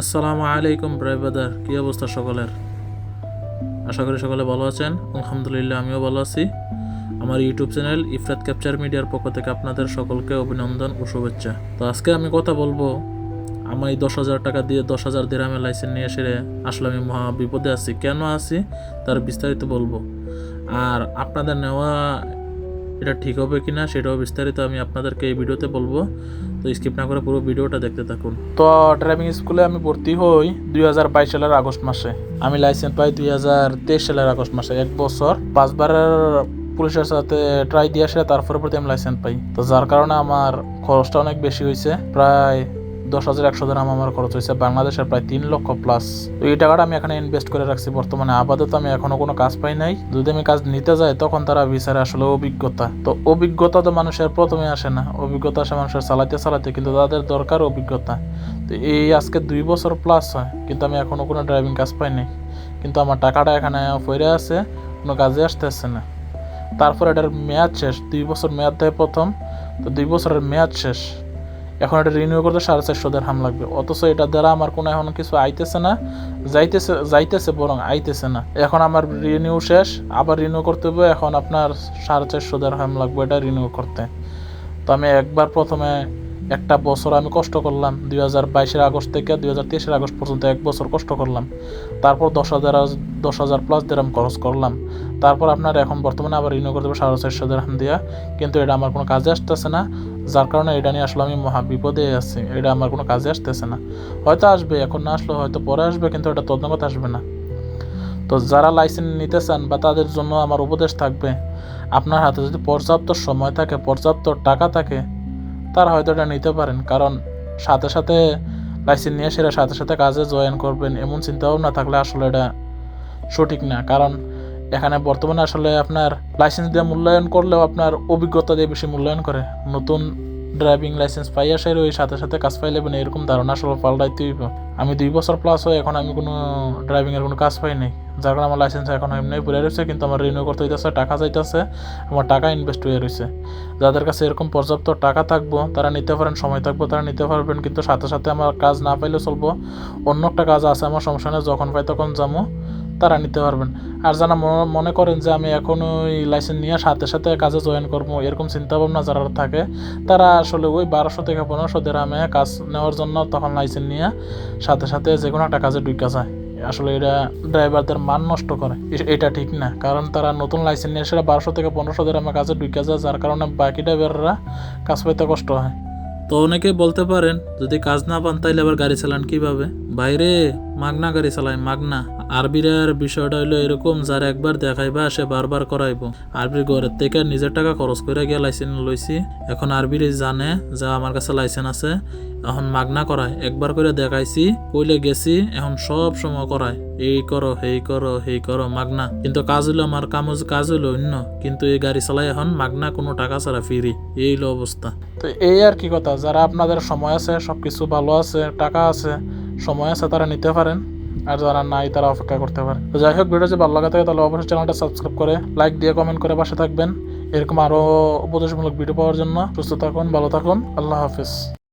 আসসালামু আলাইকুম ব্রাদার। কি অবস্থা সকলের? আশা করি সকলে ভালো আছেন। আলহামদুলিল্লাহ, আমিও ভালো আছি। আমার ইউটিউব চ্যানেল ইফরাত ক্যাপচার মিডিয়ার পক্ষ থেকে আপনাদের সকলকে অভিনন্দন ও শুভেচ্ছা। তো আজকে আমি কথা বলব, আমি এই দশ হাজার টাকা দিয়ে দশ হাজার দিরামের লাইসেন্স নিয়ে এসে আসলে আমি মহা বিপদে আছি। কেন আছি? তার বিস্তারিত বলব। আর আপনাদের নেওয়া এটা ঠিক হবে কিনা, সেটাও বিস্তারিত আমি আপনাদেরকে এই ভিডিওতে বলব। তো স্কিপ না করে পুরো ভিডিওটা দেখতে থাকুন। তো ড্রাইভিং স্কুলে আমি ভর্তি হই দুই হাজার বাইশ সালের আগস্ট মাসে। আমি লাইসেন্স পাই দুই হাজার তেইশ সালের আগস্ট মাসে, এক বছর। পাঁচবারের পুলিশের সাথে ট্রাই দিয়ে আসে, তারপরে প্রতি আমি লাইসেন্স পাই। তো যার কারণে আমার খরচটা অনেক বেশি হয়েছে প্রায় দশ হাজার একশো গ্রাম আমার খরচ হয়েছে, বাংলাদেশের প্রায় তিন লক্ষ প্লাস তো এই টাকাটা আমি এখানে ইনভেস্ট করে রাখছি, বর্তমানে আপাতত আমি এখনও কোনো কাজ পাই নাই। যদি আমি কাজ নিতে যাই, তখন তারা বিচারে আসলে অভিজ্ঞতা। তো অভিজ্ঞতা তো মানুষের প্রথমে আসে না। অভিজ্ঞতা আসে মানুষের চালাতে চালাতে কিন্তু তাদের দরকার অভিজ্ঞতা। তো এই আজকে দুই বছর প্লাস হয়, কিন্তু আমি এখনও কোনো ড্রাইভিং কাজ পাই নাই। কিন্তু আমার টাকাটা এখানে পড়ে আছে কোনো কাজে আসতে আসছে না। তারপর এটার মেয়াদ শেষ, দুই বছর মেয়াদ দেয় প্রথম, তো দুই বছরের মেয়াদ শেষ। এখন এটা রিনিউ করতে সাড়ে চারশো হাম লাগবে। অথচ এটা দ্বারা আমার কোনো এখন কিছু আইতেছে না, যাইতেছে যাইতেছে বরং আইতেছে না। এখন আমার রিনিউ শেষ, আবার রিনিউ করতে হবে, এখন আপনার সাড়ে চারশো হাম লাগবে এটা রিনিউ করতে। তো আমি একবার প্রথমে একটা বছর আমি কষ্ট করলাম। দুই হাজার বাইশের আগস্ট থেকে দুই হাজার তেইশের আগস্ট পর্যন্ত এক বছর কষ্ট করলাম। তারপর দশ হাজার দশ হাজার প্লাস দেরাম খরচ করলাম। তারপর আপনার এখন বর্তমানে আবার রিনিউ করতে হবে সাড়ে চারশো দেরাম দিয়া। কিন্তু এটা আমার কোনো কাজে আসতেছে না। যার কারণে এটা নিয়ে আসলে আমি মহা বিপদে আছি। এটা আমার কোনো কাজে আসতেছে না। হয়তো আসবে, এখন না আসলে হয়তো পরে আসবে, কিন্তু এটা তদন্ত আসবে না। তো যারা লাইসেন্স নিতে চান বা তাদের জন্য আমার উপদেশ থাকবে, আপনার হাতে যদি পর্যাপ্ত সময় থাকে, পর্যাপ্ত টাকা থাকে তারা হয়তো এটা নিতে পারেন। কারণ সাথে সাথে লাইসেন্স নিয়ে সেরা সাথে সাথে কাজে জয়েন করবেন এমন চিন্তা ভাবনা থাকলে আসলে এটা সঠিক না। কারণ এখানে বর্তমানে আসলে আপনার লাইসেন্স দিয়ে মূল্যায়ন করলেও আপনার অভিজ্ঞতা দিয়ে বেশি মূল্যায়ন করে। নতুন ড্রাইভিং লাইসেন্স পাই আসার ওই সাথে সাথে কাজ পাইলে মানে এরকম ধারণা আসলে পাল্টাইতে হইব। আমি দুই বছর প্লাস হয়ে এখন আমি কোনো ড্রাইভিংয়ের কোনো কাজ পাই নাই। যার কারণে আমার লাইসেন্স এখন এমনি পড়ে রয়েছে, কিন্তু আমার রিনিউ করতে হইতেছে, টাকা যাইতেছে আমার টাকা ইনভেস্ট হয়ে রয়েছে। যাদের কাছে এরকম পর্যাপ্ত টাকা থাকব, তারা নিতে পারেন, সময় থাকব, তারা নিতে পারবেন, কিন্তু সাথে সাথে আমার কাজ না পাইলে চলবো। অন্য একটা কাজ আছে, আমার সমস্যা যখন পাই তখন যাব তারা নিতে পারবেন। আর যারা মনে- করেন যে আমি এখন ওই লাইসেন্স নিয়ে সাথে সাথে কাজে জয়েন করব, এরকম চিন্তাভাবনা যারা থাকে, তারা আসলে ওই বারোশো থেকে পনেরোশো দেরামে কাজ নেওয়ার জন্য তখন লাইসেন্স নিয়ে সাথে সাথে যে কোনো একটা কাজে ঢুকা যায়। আসলে এটা ড্রাইভারদের মান নষ্ট করে। এটা ঠিক না। কারণ তারা নতুন লাইসেন্স নিয়ে সেটা বারোশো থেকে পনেরোশো দেরামে কাজে ঢুকা যায়, যার কারণে বাকি ড্রাইভাররা কাজ পাইতে কষ্ট হয়। তো অনেকে বলতে পারেন, যদি কাজ না পান তাইলে আবার গাড়ি চালান কীভাবে? বাইরে মাগনা গাড়ি চালায়, মাগনা। আরবির বিষয়টা হইল এরকম, যার একবার দেখাইবা, সে বারবার করাইবো। আরবির ঘরের থেকে নিজের টাকা খরচ করে গিয়ে লাইসেন্স লইছি। এখন আরবির জানে যা আমার কাছে লাইসেন্স আছে। এখন মাগনা করায়, একবার করে দেখাইছি, কইলে গেছি, এখন সব সময় করায়। এই করো হেই করো হেই করো, মাগনা। কিন্তু কাজ হইল আমার, কাম কাজ হইল অন্য। কিন্তু এই গাড়ি চালাই এখন মাগনা কোনো টাকা ছাড়া ফিরি। এই হলো অবস্থা। তো এই আর কি কথা, যারা আপনাদের সময় আছে, সবকিছু ভালো আছে, টাকা আছে, সময় আছে, তারা নিতে পারেন। আর যারা নাই, তারা অপেক্ষা করতে পারে তো যাই হোক ভিডিও যদি ভালো লাগে থাকে, তাহলে অবশ্যই চ্যানেলটা সাবস্ক্রাইব করে লাইক দিয়ে কমেন্ট করে পাশে থাকবেন। এরকম আরও উপদেশমূলক ভিডিও পাওয়ার জন্য সুস্থ থাকুন, ভালো থাকুন। আল্লাহ হাফিজ।